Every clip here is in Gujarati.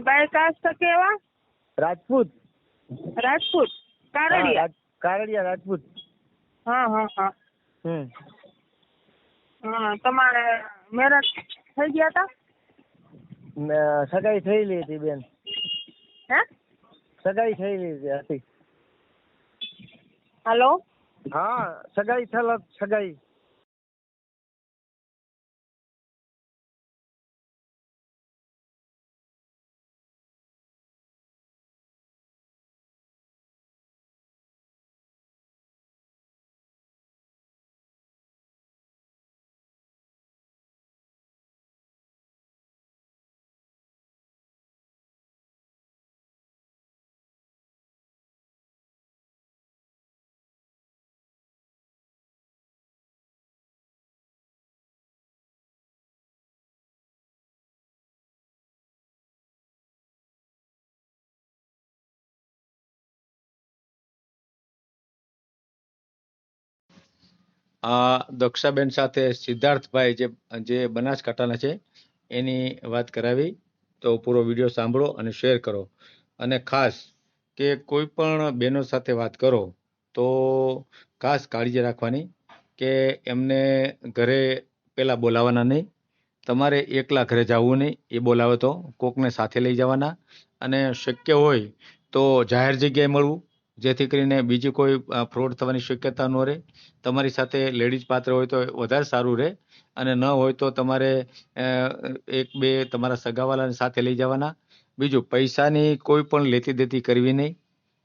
બાય કાસ્ટ કેવા? રાજપૂત. રાજપૂત? કારડિયા. કારડિયા રાજપૂત. હા હા હા. હમ. હા તમારે મેરેજ થઈ ગયા હતા સગાઈ થયેલી હતી બેન. હે? સગાઈ થયેલી હતી હાલો? હા સગાઈ થયેલ સગાઈ. આ દક્ષાબેન સાથે સિદ્ધાર્થભાઈ જે જે બનાસકાંઠાના છે, એની વાત કરાવી. તો પૂરો વીડિયો સાંભળો અને શેર કરો. અને ખાસ કે કોઈ પણ બહેનો સાથે વાત કરો, તો ખાસ કાળજી રાખવાની કે એમને ઘરે પહેલાં બોલાવવાના નહીં. તમારે એકલા ઘરે જવું નહીં. એ બોલાવે તો કોકને સાથે લઈ જવાના. અને શક્ય હોય તો જાહેર જગ્યાએ મળવું. જેથી કરીને બીજી કોઈ ફ્રોડ થવાની શક્યતા ન રહે. તમારી સાથે લેડીઝ પાત્ર હોય તો વધારે સારું રહે. અને ન હોય તો તમારે એક, બે તમારા સગાવાલાને સાથે લઈ જવાના. બીજું, પૈસાની કોઈ પણ લેતી દેતી કરવી નહીં.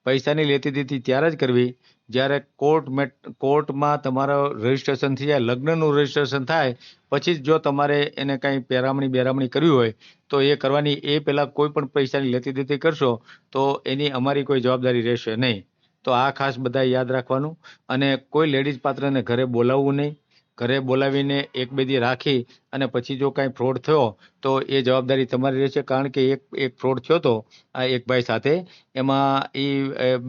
પૈસાની લેતી દેતી ત્યારે જ કરવી જ્યારે કોર્ટ મેટ, કોર્ટમાં તમારો રજીસ્ટ્રેશન થઈ જાય, લગ્નનું રજીસ્ટ્રેશન થાય, પછી જ જો તમારે એને કાંઈ પેરામણી બેરામણી કરવી હોય, તો એ કરવાની, એ પહેલાં કોઈ પણ પૈસાની લેતી દેતી કરશો, તો એની અમારી કોઈ જવાબદારી રહેશે નહીં. તો આ ખાસ બધા યાદ રાખવાનું અને કોઈ લેડીઝ પાત્રને ઘરે બોલાવવું નહીં. ઘરે બોલાવીને એક બે દી રાખી અને પછી જો કાંઈ ફ્રોડ થયો, તો એ જવાબદારી તમારી રહેશે. કારણ કે એક એક ફ્રોડ થયો તો આ એક ભાઈ સાથે, એમાં એ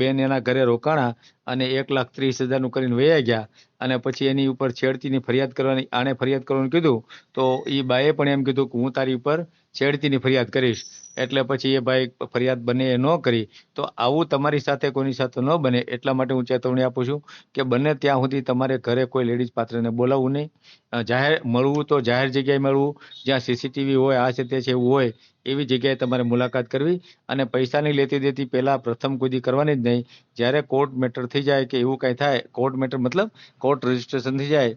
બેન એના ઘરે રોકાણા અને એક લાખ ત્રીસ હજારનું કરીને વયા ગયા. અને પછી એની ઉપર છેડતીની ફરિયાદ કરવાની આણે ફરિયાદ કરવાનું કીધું, તો એ બાએ પણ એમ કીધું કે હું તારી ઉપર છેડતીની ફરિયાદ કરીશ. એટલે પછી એ ભાઈ ફરિયાદ બને એ ન કરી, તો આવું તમારી સાથે કોઈની સાથે ન બને એટલા માટે હું ચેતવણી આપું છું કે બને ત્યાં સુધી તમારે ઘરે કોઈ લેડીઝ પાત્રને બોલાવવું નહીં. જાહેર મળવું તો જાહેર જગ્યાએ મળવું, જ્યાં સીસીટીવી હોય, આ છે તે છે એવું હોય, એવી જગ્યાએ તમારે મુલાકાત કરવી અને પૈસાની લેતી દેતી પહેલાં પ્રથમ કુદી કરવાની જ નહીં. જ્યારે કોર્ટ મેટર થઈ જાય કે એવું કાંઈ થાય, કોર્ટ મેટર મતલબ કોર્ટ રજીસ્ટ્રેશન થઈ જાય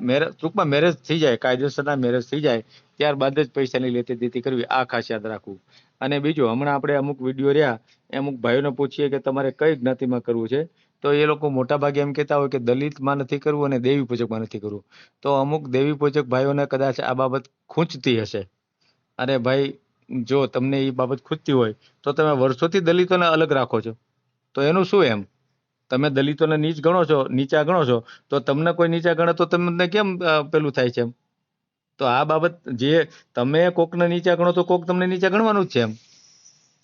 મેરેજ ટૂંકમાં મેરેજ થઈ જાય, કાયદેસરના મેરેજ થઈ જાય, ત્યારબાદ જ પૈસાની લેતી દેતી કરવી, આ ખાસ યાદ રાખવું. અને બીજું, હમણાં આપણે અમુક વીડિયો રહ્યા, એ અમુક ભાઈઓને પૂછીએ કે તમારે કઈ જ્ઞાતિમાં કરવું છે? તો એ લોકો મોટા ભાગે એમ કહેતા હોય કે દલિતમાં નથી કરવું અને દેવી પૂજકમાં નથી કરવું. તો અમુક દેવી પૂજક ભાઈઓને કદાચ આ બાબત ખૂંચતી હશે. અને ભાઈ, જો તમને એ બાબત ખૂંચતી હોય, તો તમે વર્ષોથી દલિતોને અલગ રાખો છો. તો એનું શું એમ? તમે દલિતોને નીચ ગણો છો, નીચા ગણો છો, તો તમને કોઈ નીચા ગણે તો તમને કેમ પેલું થાય છે એમ? તો આ બાબત જે તમે કોકને નીચા ગણો તો કોક તમને નીચા ગણવાનું જ છે એમ.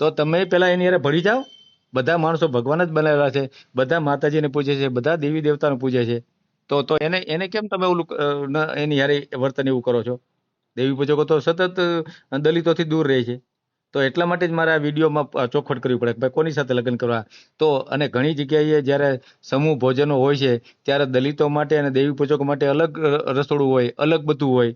તો તમે પેલા એની હારે ભળી જાઓ. બધા માણસો ભગવાન જ બનાવેલા છે. બધા માતાજીને પૂજે છે, બધા દેવી દેવતાને પૂજે છે. તો તો એને એને કેમ તમે ઓલું એની હારે વર્તન એવું કરો છો? દેવી પૂજકો તો સતત દલિતોથી દૂર રહે છે. તો એટલા માટે જ મારે આ વિડીયોમાં ચોખવટ કરવી પડે કે ભાઈ કોની સાથે લગ્ન કરવા? તો, અને ઘણી જગ્યાએ જ્યારે સમૂહ ભોજનો હોય છે, ત્યારે દલિતો માટે અને દેવી પૂજકો માટે અલગ રસોડું હોય, અલગ બધું હોય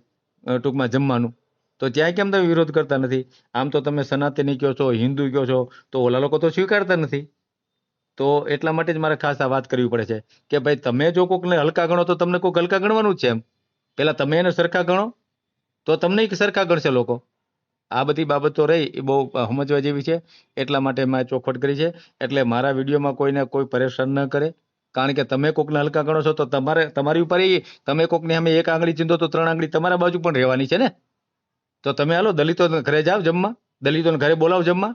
ટૂંકમાં જમવાનું. તો ત્યાં કેમ તમે વિરોધ કરતા નથી? આમ તો તમે સનાતની કહો છો, હિન્દુ કહો છો, તો ઓલા લોકો તો સ્વીકારતા નથી. તો એટલા માટે જ મારે ખાસ આ વાત કરવી પડે છે, કે ભાઈ તમે જો કોકને હલકા ગણો તો તમને કોઈક હલકા ગણવાનું જ છે એમ. પેલા તમે એને સરખા ગણો, તો તમને સરખા ગણશે લોકો. આ બધી બાબતો રહી એ બહુ સમજવા જેવી છે. એટલા માટે મેં ચોખવટ કરી છે. એટલે મારા વિડીયોમાં કોઈને કોઈ પરેશાન ન કરે. કારણ કે તમે કોકને હલકા ગણો છો તો તમારે, તમારી ઉપર એ, તમે કોકને અમે એક આંગળી ચીંધો તો ત્રણ આંગળી તમારા બાજુ પણ રહેવાની છે ને? તો તમે હાલો દલિતો ઘરે જાઓ જમવા. દલિતોને ઘરે બોલાવો જમવા.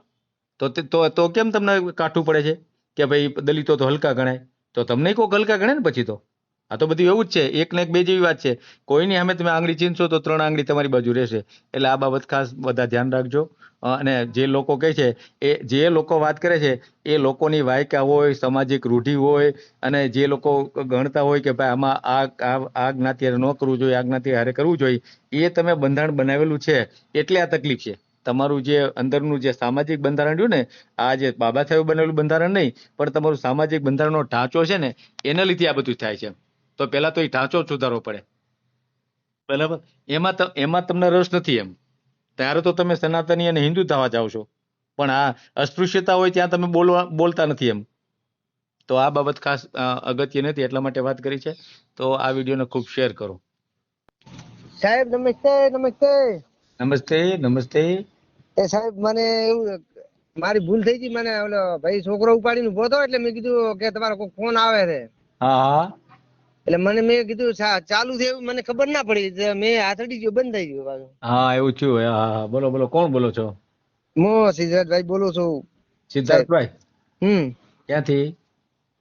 તો તો તો કેમ તમને કાઠું પડે છે? કે ભાઈ દલિતો તો હલકા ગણાય. તો તમને કોક હલકા ગણે ને પછી તો? આ તો બધું એવું જ છે, એક ને એક બે જેવી વાત છે. કોઈની સામે તમે આંગળી ચીનશો તો ત્રણ આંગળી તમારી બાજુ રહેશે. એટલે આ બાબત ખાસ બધા ધ્યાન રાખજો. અને જે લોકો કહે છે, એ જે લોકો વાત કરે છે, એ લોકોની વાયકા હોય, સામાજિક રૂઢિ હોય, અને જે લોકો ગણતા હોય કે ભાઈ આમાં આ આ જ્ઞાતિ ન કરવું જોઈએ, આ જ્ઞાતિ હારે કરવું જોઈએ, એ તમે બંધારણ બનાવેલું છે એટલે આ તકલીફ છે. તમારું જે અંદરનું જે સામાજિક બંધારણ રહ્યું ને, આ જે બાબા સાહેબ બનેલું બંધારણ નહીં, પણ તમારું સામાજિક બંધારણનો ઢાંચો છે ને, એના લીધે આ બધું થાય છે. તો પહેલા તો એ ઢાંચો સુધારવો પડે. બરાબર. એમાં એમાં તમને રસ નથી એમ. ત્યારે તો તમે સનાતની અને હિન્દુ થવા જાઓ છો. પણ આ અસ્પૃશ્યતા હોય ત્યાં તમે બોલવા બોલતા નથી એમ. તો આ બાબત ખાસ અગત્ય નથી એટલા માટે વાત કરી છે. તો આ વિડીયોને ખૂબ શેર કરો. સાહેબ નમસ્તે નમસ્તે. નમસ્તે નમસ્તે. એ સાહેબ મને એવું મારી ભૂલ થઈ ગઈ. મને ઓલો ભાઈ છોકરો ઉપાડીને ઊભો હતો એટલે મેં કીધું કે તમારો કોઈ ફોન આવે છે. હા હા. એટલે મને મેં કીધું ચાલુ છે એવું મને ખબર ના પડી. મેં હાથડી ગયો બંધ થઈ ગયું પાછું. હા એવું થયું. હા. બોલો બોલો. કોણ બોલો છો? હું સિદ્ધાર્થભાઈ બોલું છું. સિદ્ધાર્થભાઈ? હમ. ક્યાંથી?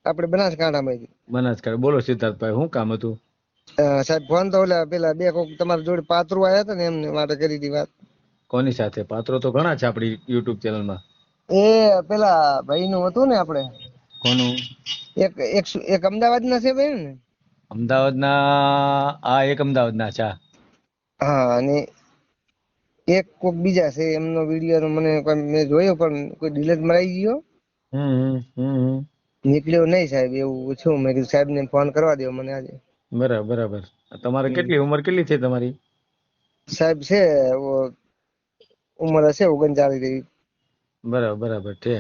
આપણે બનાસકાંઠામાંથી. બનાસકાંઠા. બોલો સિદ્ધાર્થભાઈ શું કામ હતું? સાહેબ ફોન તો ઓલા પેલા બે કોક તમારી જોડે પાત્રો આયા હતા ને એમને માટે કરી હતી વાત. કોની સાથે? પાત્રો તો ઘણા છે આપણી યુટ્યુબ ચેનલમાં એ પેલા ભાઈ નું હતું ને આપણે. કોનું? એક એક એક અમદાવાદ ના છે ભાઈ ને? અમદાવાદના આ એક અમદાવાદના છે. હા અને એક કોક બીજા છે એમનો વીડિયો મને મેં જોયો પણ કોઈ ડિલેટ મરાઈ ગયો. હમ હમ. નીકળ્યો નહીં સાહેબ એવું છું મેં કીધું સાહેબ ને ફોન કરવા દો મને આજે. બરાબર બરાબર. તમારે કેટલી ઉંમર કેટલી છે તમારી? સાહેબ છે ઉંમર હશે ઓગણચાલીસ જેવી બરાબર બરાબર છે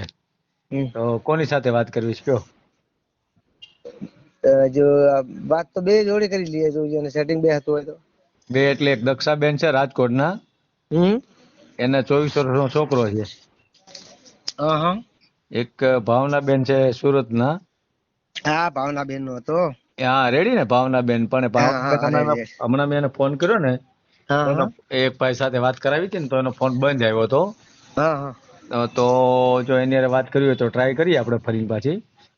તો કોની સાથે વાત કરવી છે કયો? જો વાત તો બે જોડે કરી લઈએ જો અને સેટિંગ બે હતું હોય તો. બે એટલે એક દક્ષાબેન છે રાજકોટના. હમ. એને ચોવીસ વર્ષનો છોકરો છે. હા એક ભાવનાબેન છે સુરતના. હા ભાવના બેન નો હતો. હા રેડી ને ભાવનાબેન? પણ ભાવનાબેન હમણાં મેં એને ફોન કર્યો ને એક ભાઈ સાથે વાત કરાવી હતી ને તો એનો ફોન બંધ આવ્યો હતો. તો જો એની વાત કરવી હોય તો ટ્રાય કરીએ આપણે ફરી પાછી.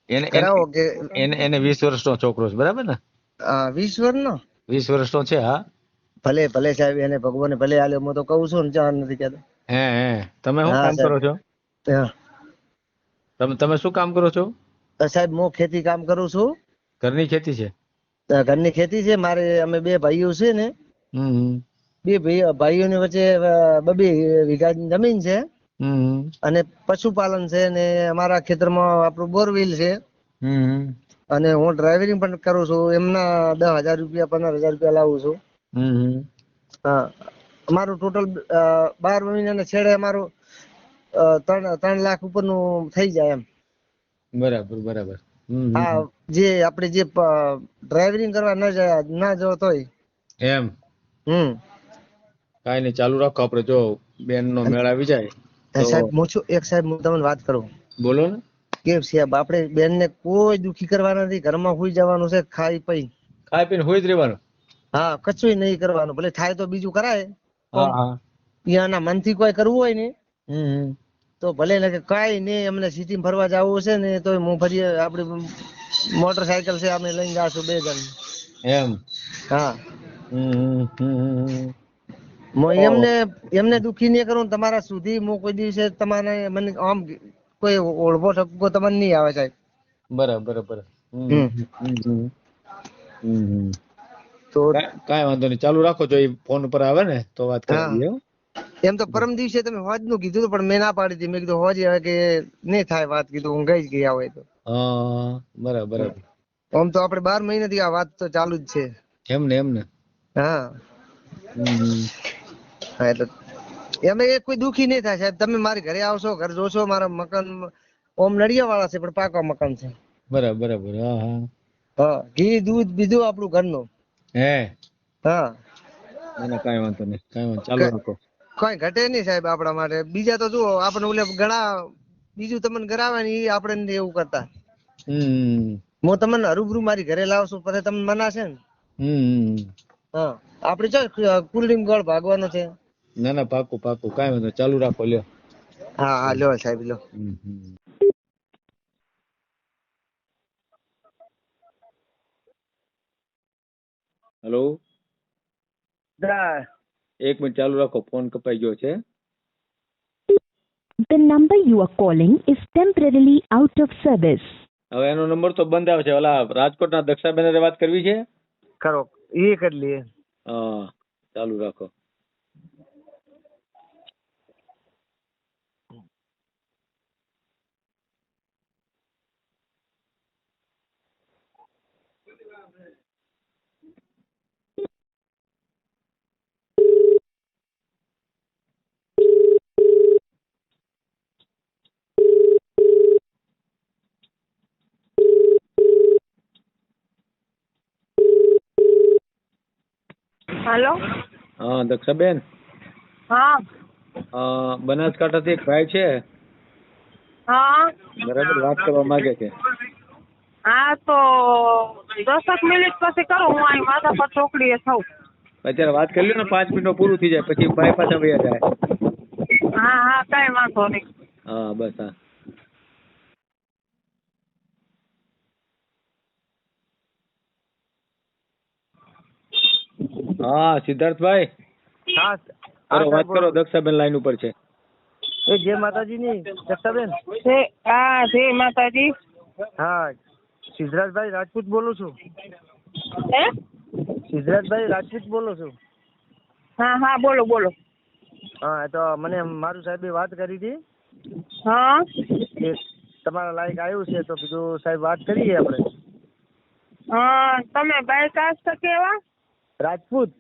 એને કરાવો કે એને એને વીસ વર્ષનો છોકરો છે બરાબર ને? આ વીસ વર્ષ નો વીસ વર્ષનો છે હા. ભલે ભલે સાહેબ એને ભગવાને ભલે આલ્યો હું તો કહું છું ને ચાર નથી કહેતો. હે હે. તમે શું કામ કરો છો? તમે તમે શું કામ કરો છો? સાહેબ હું ખેતી કામ કરું છું. ઘરની ખેતી છે? ઘરની ખેતી છે મારે અમે બે ભાઈઓ છે ને. બે ભાઈઓ ભાઈઓની વચ્ચે બબે વીઘા જમીન છે. અને પશુપાલન છે ને અમારા ખેતરમાં આપણું બોરવેલ છે. અને હું ડ્રાઇવિંગ પણ કરું છું. એમના દસ હજાર રૂપિયા પંદર હજાર રૂપિયા લાવું છું. હા. અમારું ટોટલ બાર મહિનાના છેડે અમારું ત્રણ ત્રણ લાખ ઉપરનું થઈ જાય એમ. બરાબર બરાબર. હા જે આપણે જે ડ્રાઇવિંગ કરવા ન જાય ના જવો તોય એમ? હમ. કાઈ નઈ ચાલુ રાખો. આપણે જો બેન નો મેળ આવી જાય. સાહેબ હું છું. એક સાહેબ હું તમને વાત કરું. બોલો ને. કેમ સાહેબ આપણે બેન ને કોઈ દુખી કરવાના નથી. ઘરમાં સુઈ જવાનું છે ખાઈ પી. ખાઈ પીને હોઈ જ રહેવાનું? હા કશું નહીં કરવાનું. ભલે થાય તો બીજું કરાય. ત્યાંના મનથી મનથી કોઈ કરવું હોય ને. તો ભલે ને કઈ કાંઈ નહીં અમને સિટી ફરવા જવું છે ને તો હું ફરી આપડી મોટરસાયકલ છે અમે લઈને જાશું બે જણ. એમ. હા. એમને એમને દુખી નહીં કરું તમારા સુધી હું કોઈ દિવસે તમારે મને આમ કોઈ ઓળખો ઠપકો તમને નહીં આવે સાહેબ. બરાબર બરાબર. તો કાંઈ વાંધો નહીં. ચાલુ રાખો જો એ ફોન ઉપર આવે ને તો વાત હા. કરીએ એમ તો પરમ દિવસે તમે હોજનું કીધું હતું પણ મેં ના પાડી હતી. મેં કીધું હોજ હવે કે નહીં થાય વાત કીધું હું ગઈ જ ગયા હોય તો. હા બરાબર બરાબર. આમ તો આપણે બાર મહિનાથી આ વાત તો ચાલુ જ છે. એમ ને એમ ને. હા. હા એટલે એમાં એ કોઈ દુખી નહીં થાય સાહેબ. તમે મારી ઘરે આવશો ઘર જોશો મારા મકાન ઓમ નડિયા વાળા છે પણ પાકા મકાન છે. બરાબર બરાબર. હા હા. હા ઘી દૂધ બીજું આપણું ઘરનું. હે? હા. ના કાઈ વાંધો નહીં કાઈ વાંધો ચાલુ રાખો. કઈ ઘટે નહીં સાહેબ આપણા માટે. બીજા તો જુઓ આપણે ઓલે ઘણા બીજું તમને કરાવે ને એ આપણે નથી એવું કરતા. હમ. હું તમને હરૂબરૂ મારી ઘરે લાવશું પછી તમને મનાશે ને? હમ હા. આપણે ચાલ કુલડીમ ગળ ભાગવાનો છે. ના ના પાકું પાકું. કાંઈ વાંધો નહીં. ચાલુ રાખો લ્યો. હા હા લ્યો સાહેબ લ્યો. હમ હમ. હેલો? એક મિનિટ ચાલુ રાખો. ફોન કપાઈ ગયો છે. The number you are calling is temporarily out of service. હવે એનો નંબર તો બંધ આવે છે ઓલા રાજકોટના દક્ષાબેન હારે વાત કરવી છે? કરો. એ કરી લઈએ. હા. ચાલુ રાખો. હાલો. હા દક્ષાબેન? હા. બનાસકાંઠાથી એક ભાઈ છે? હા. બરાબર વાત કરવા માંગે છે. હા તો દસક મિનિટ પછી કરો હું અહીં માતા પર ચોકડીએ થઉં. અત્યારે વાત કરી લ્યો ને પાંચ મિનિટમાં પૂરું થઈ જાય પછી ભાઈ પાછા વયા જાય. હા હા કાંઈ વાંધો નહીં. હા બસ હા. હા સિદ્ધાર્થભાઈ? હા કરો વાત કરો દક્ષાબેન લાઈન ઉપર છે. એ જય માતાજીની દક્ષાબેન? છે હા જય માતાજી. હા સિદ્ધરાજભાઈ રાજપૂત બોલું છું. હે? સિદ્ધરાજભાઈ રાજપૂત બોલું છું. હા હા બોલો બોલો. હા તો મને મારું સાહેબે વાત કરી હતી. હા. કે તમારા લાયક આવ્યું છે તો કીધું સાહેબ વાત કરીએ આપણે. હા તમે બાયકાસ્ટ કેવા રાજપૂત.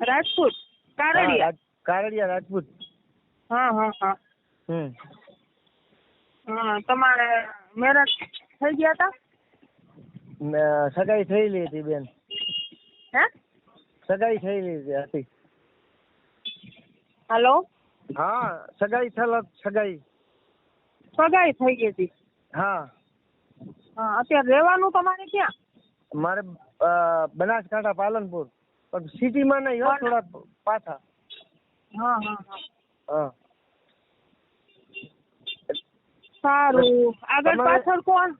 રાજપૂત? કારડિયા? કારડિયા રાજપૂત. હા હા હા. હમ. હા તમારે મેરેજ થઈ ગયા હતા સગાઈ થયેલી હતી બેન. હે? સગાઈ થયેલી હતી હાલો? હા સગાઈ થયેલ સગાઈ. સગાઈ થઈ ગઈ હતી? હા. હા અત્યારે રહેવાનું તમારે ક્યાં? મારે બનાસકાંઠા પાલનપુર. પણ સિટીમાં નહીં હો થોડા પાછા. હા હા હા. હા. સારું. આગળ પાછળ કોણ?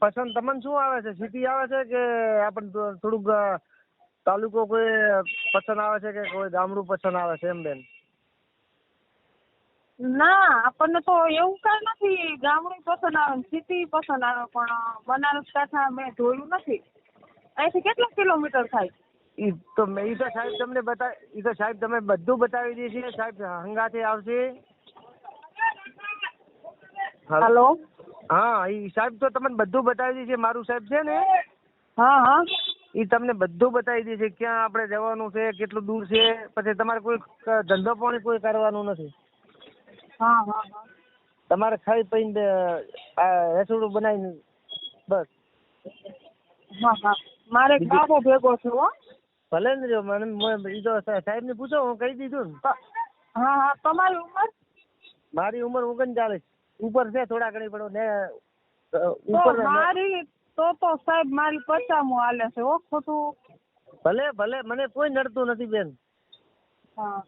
પસંદ તમને શું આવે છે? સિટી આવે છે કે આપણ થોડુંક તાલુકો કોઈ પસંદ આવે છે કે કોઈ ગામડું પસંદ આવે છે એમ બેન? ના આપણને તો એવું કઈ નથી. ગામડું પસંદ આવે સિટી પસંદ આવે પણ બનારસ કાંઠા મેં જોયું નથી. અહીંથી કેટલા કિલોમીટર થાય? ઈ તો મેં ઈ તો સાહેબ તમને બતાવી ઈ તો સાહેબ તમે બધું બતાવી દઈએ છીએ સાહેબ હંગાથે આવશે. હેલો? હા ઈ સાહેબ તો તમને બધું બતાવી દઈએ છીએ મારું સાહેબ છે ને? હા હા. ઈ તમને બધું બતાવી દીધું છે ક્યાં આપણે જવાનું છે કેટલું દૂર છે પછી તમારે કોઈ ધંધો પાણી કોઈ કરવાનું નથી. હા હા હા. તમારે ખાઈ પીને આ રસોડું બનાવીને બસ. હા હા. મારે એક બાબો ભેગો છે હો. ભલે ને જો મને ઈ તો સાહેબ ને પૂછો હું કહી દીધું ને. હા હા તમારી ઉંમર? મારી ઉંમર ઓગણચાલીસ. ઉપર છે થોડા ઘણી પણ ને ઉપર મારી તો તો સાહેબ મારી પચામું હાલે છે ઓ ખોટું. ભલે ભલે મને કોઈ નડતું નથી બેન. હા.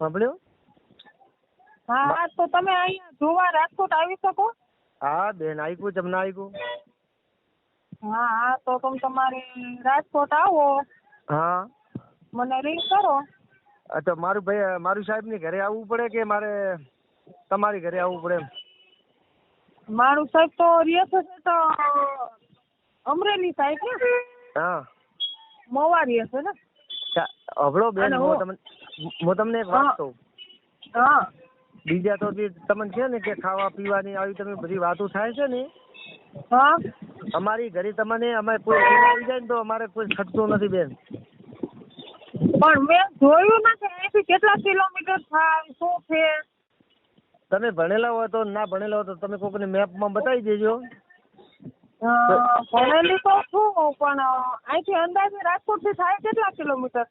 સાંભળ્યું? હા તો તમે અહીંયા જોવા રાજકોટ આવી શકો? હા બેન આયકું તમને આયકું. હા હા તો તમે તમારે રાજકોટ આવો. હા. મને રિંગ કરો. તો મારું ભાઈ મારું સાહેબની ઘરે આવવું પડે કે મારે તમારી ઘરે આવવું પડે મારું સાહેબ તો રહે છે તો અમરેલી સાહેબ ને. હા. મોવા રહે છે ને. હવળો બેન હું તમને હું તમને એક વાત. કહું. હા. બીજા તો જે તમને છે ને કે ખાવા પીવાની આવી તમે બધી વાતો થાય છે ને? હા. અમારી ઘરે તમને અમે કોઈ આવી જાય ને તો અમારે કોઈ છટતું નથી બેન. પણ મેં જોયું નથી અહીંથી કેટલા કિલોમીટર થાય શું છે? તમે ભણેલા હોય તો ના ભણેલા હોય તો તમે કોકને મેપમાં બતાવી દેજો. ભણેલી તો છું પણ અહીંથી અંદાજે રાજકોટથી થાય કેટલા કિલોમીટર?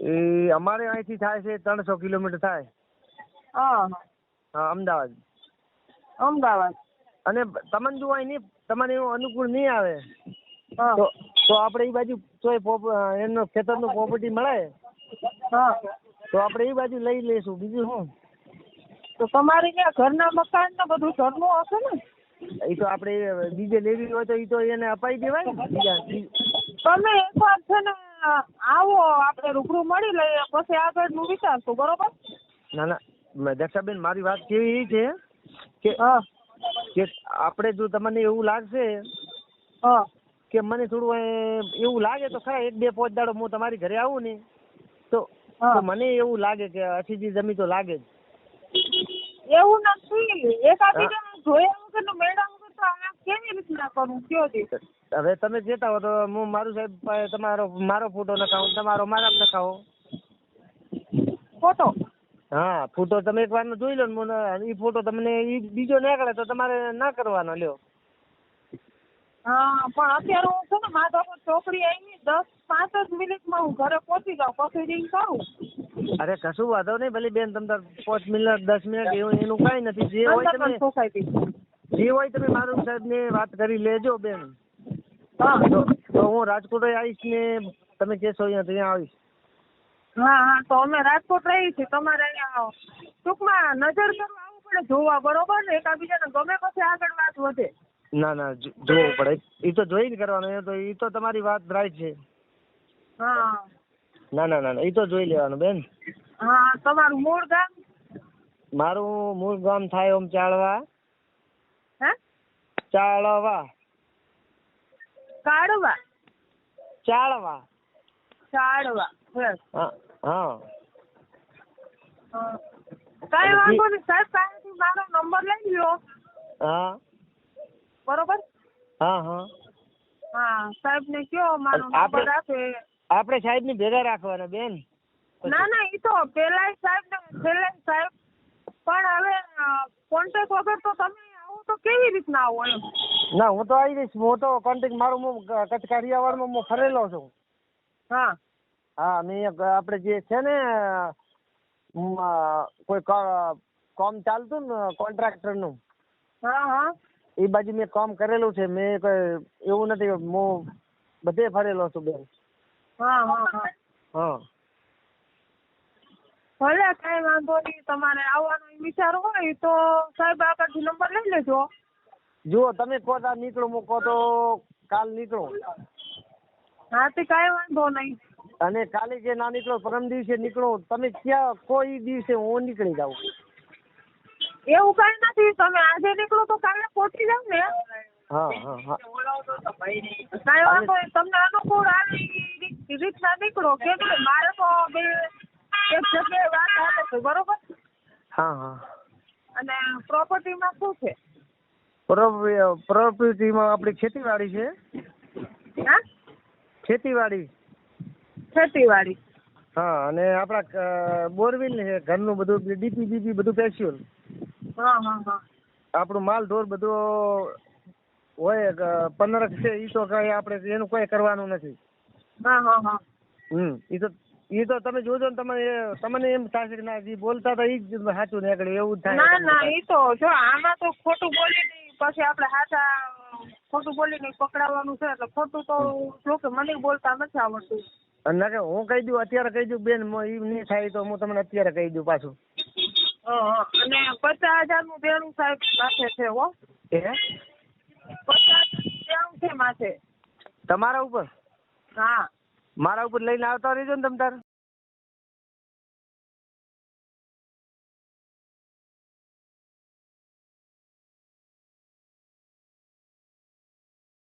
એ અમારે અહીંથી થાય છે ત્રણસો કિલોમીટર થાય. હા હા. અમદાવાદ. અમદાવાદ. અને તમને જો અહીં તમને એવું અનુકૂળ નહીં આવે. તો તો આપણે એ બાજુ તોય એમનો ખેતરનું પ્રોપર્ટી મળે? હા. તો આપણે એ બાજુ લઈ લઈશું. બીજું શું? તો તમારે ત્યાં ઘરના મકાન ને બધું ઘરનું હશે ને? એ તો આપણે બીજે લેવી હોય તો એ તો એને અપાઈ દેવાય ને. બીજા તમે એકવાર છે ને આવો આપણે રૂબરૂ મળી લઈએ પછી આગળનું વિચારશું બરોબર? ના ના દક્ષાબેન મારી વાત કેવી છે કે હા. કે આપણે જો તમને એવું લાગશે હા. કે મને થોડું એવું લાગે તો ખરા એક બે પોચ દાડો હું તમારી ઘરે આવું ને તો મને એવું લાગે કે અઠીજી જમી તો લાગે જ. એવું નથી. એકાબીજાને જોયા વગર ને મેળા વગર તો આ કેવી રીતના કરવું કયો દી હવે તમે જેતા હો તો હું મારું સાહેબ તમારો મારો ફોટો નખાવું તમારો મારા નખાવો. ફોટો? હા ફોટો તમે એક વાર જોઈ લો ને મને એ ફોટો તમને એ બીજો નીકળે તો તમારે ના કરવાનો લ્યો. હા પણ અત્યારે હું છે ને માધવપુર ચોકડી આવી દસ પાંચ જ મિનિટમાં હું ઘરે પહોંચી જાઉં પછી રિંગ કરું અરે કશું વાંધો નહીં ભલે બેન તમે તાર પાંચ મિનિટ દસ મિનિટ એવું એનું કાંઈ નથી. જે હોય તમે જે હોય તમે મારું સાહેબને વાત કરી લેજો બેન. હા. તો હું રાજકોટ આવીશ ને તમે કહેશો અહીંયા ત્યાં આવીશ. હા હા તો અમે રાજકોટ રહીએ છીએ. તમારે અહીંયા ટૂંકમાં નજર કરવા આવવું પડે જોવા બરોબર ને? એકાબીજાને ગમે પછી આગળ વાત વધે. ના ના જોવું પડે. એ તો જોઈને કરવાનું એ તો એ તો તમારી વાત રાઈટ છે. હા. ના ના ના એ તો જોઈ લેવાનું બેન. હા તમારું મૂળ ગામ? મારું મૂળ ગામ થાય ઓમ ચાળવા. હે? ચાળવા. કાળવા ચાળવા. ચાળવા. હા હા. કાંઈ વાંધો નહીં સાહેબ પાસેથી મારો નંબર લઈ લ્યો. હા. બરોબર? હા હા. હા સાહેબ ને કયો મારો નંબર આપે. આપણે સાહેબ ને ભેગા રાખવાના બેન. ના ના એ તો પેલા સાહેબ ને છેલ્લે સાહેબ. પણ હવે કોન્ટેક વગર તો તમે આવો તો કેવી રીતના આવો એમ? ના હું તો આવી જઈશ હું તો કોન્ટેક મારું હું કચ્છ કાઠિયાવાડમાં હું ફરેલો છું. હા. હા મેં આપણે જે છે ને કોઈ કામ ચાલતું ને કોન્ટ્રાક્ટરનું. હા હા. એ બાજુ મેં કામ કરેલું છે મેં કોઈ એવું નથી હું બધે ફરેલો છું બેન. હા હા હા. હા. ભલે કાંઈ વાંધો નહીં તમારે આવવાનો વિચાર હોય તો સાહેબ આગળથી નંબર લઈ લેજો. જુઓ તમે કહો તો નીકળો હું કહો તો કાલ નીકળો. હા તે કાંઈ વાંધો નહીં. અને કાલે જે ના નીકળો પરમ દિવસે નીકળો તમે ક્યાં કોઈ દિવસે હું નીકળી જાઉં. એવું કઈ નથી તમે આજે નીકળો તો કાલે પહોંચી જાવ ને. હા હા હા. કાંઈ વાંધો તમને અનુકૂળ આવી રીતના નીકળો કે બાળકો બે એક જગ્યાએ વાત આવે છે બરોબર? હા હા. અને પ્રોપર્ટીમાં શું છે? પ્રોપર્ટીમાં આપણી ખેતીવાડી છે. હા? ખેતીવાડી. ખેતીવાડી. હા અને આપણા બોરવેલ છે ઘરનું બધું ડીપી બીપી બધું પેશ્યુલ હા હા હા. આપણું માલ ઢોર બધું હોય પંદરક છે એ તો કઈ આપણે એનું કોઈ કરવાનું નથી. હમ એ તો એ તો તમે જોજો ને તમને તમને એમ થશે કે ના જે બોલતા હતા એ જ સાચું નીકળે એવું થાય. ના ના એ તો જો આમાં તો ખોટું બોલીને પછી આપણે હાથા ખોટું બોલીને પકડાવવાનું છે એટલે ખોટું તો જો કે મને બોલતા નથી આવડતું. ના કે હું કહી દઉં અત્યારે કહી દઉં બેન ઈ નહીં થાય તો હું તમને અત્યારે કહી દઉં પાછું. અને પચાસ હજારનું દેણું સાહેબ માથે છે હો. હે? પચાસ દેણું છે માથે. તમારા ઉપર? હા. મારા ઉપર લઈને આવતા રહેજો ને તમ તાર.